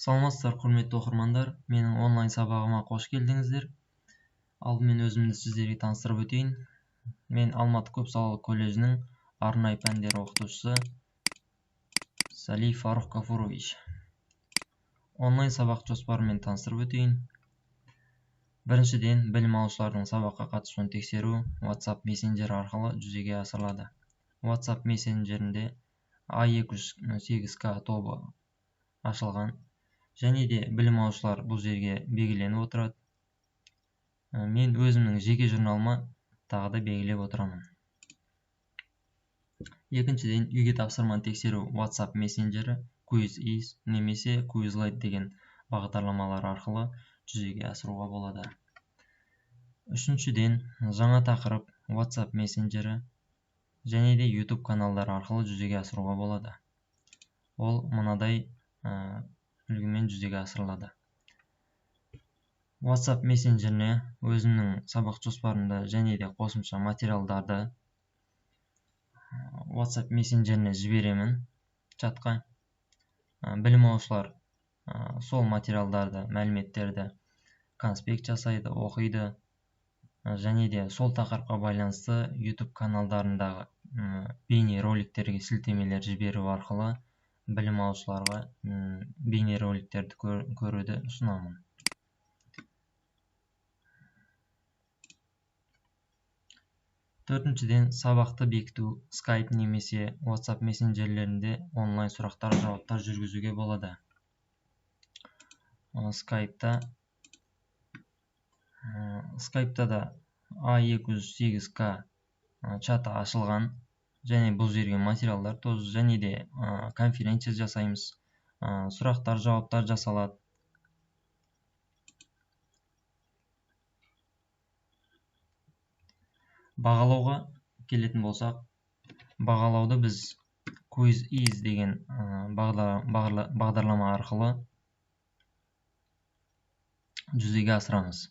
саламатсыздар құрметті оқырмандар. Менің онлайн сабағыма қош келдіңіздер. Алдымен өзімді сіздерге таныстырып өтейін. Мен алматы көпсалалы колледжінің арнайы пәндер оқытушысы салиев фарух кафурович. Онлайн сабақ жоспарымен таныстырып өтейін. Біріншіден білім алушылардың сабаққа қатысуын тексеру whatsapp мессенджері арқылы жүзеге асырылады. Whatsapp мессенджерінде а 208 к тобы ашылған. Және де білім алушылар бұл жерге белгіленіп отырады. Мен өзімнің жеке журналыма тағы да белгілеп отырамын. Екіншіден үйге тапсырманы тексеру whatsapp мессенджері quiz немесе quizlite деген бағдарламалар арқылы жүзеге асыруға болады. Үшіншіден жаңа тақырып whatsapp мессенджері және де YouTube каналдары арқылы жүзеге асыруға болады. Ол мынадай үлгімен жүзеге асырылады. WhatsApp мессенджеріне өзімнің сабақ жоспарымды және де қосымша материалдарды WhatsApp мессенджеріне жіберемін чатқа. Білім алушылар сол материалдарды мәліметтерді конспект жасайды оқиды және де сол тақырыпқа байланысты YouTube каналдарындағы бейнероликтерге сілтемелер жіберу арқылы білім алушыларға бейнероликтерді көруді ұсынамын. Төртіншіден сабақты бекіту скайп немесе whatsapp мессенджерлерінде онлайн сұрақтар жауаптар жүргізуге болады. Скайпта скайпта да а 208 к чаты ашылған. Және бұл жерге материалдар тос және де конференция жасаймыз. Сұрақтар жауаптар жасалады. Бағалауға келетін болсақ бағалауды біз quiz деген бағдарлама арқылы жүзеге асырамыз.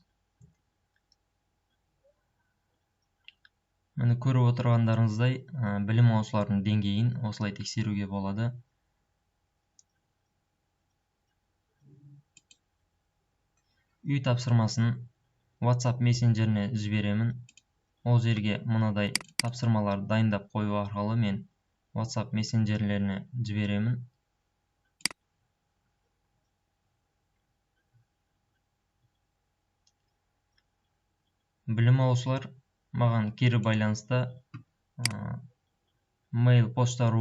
Міне көріп отырғандарыңыздай білім алушылардың деңгейін осылай тексеруге болады. Үй тапсырмасын whatsapp мессенджеріне жіберемін. Ол жерге мынадай тапсырмаларды дайындап қою арқылы мен whatsapp мессенджерлеріне жіберемін. Білім алушылар маған кері байланыста mail почта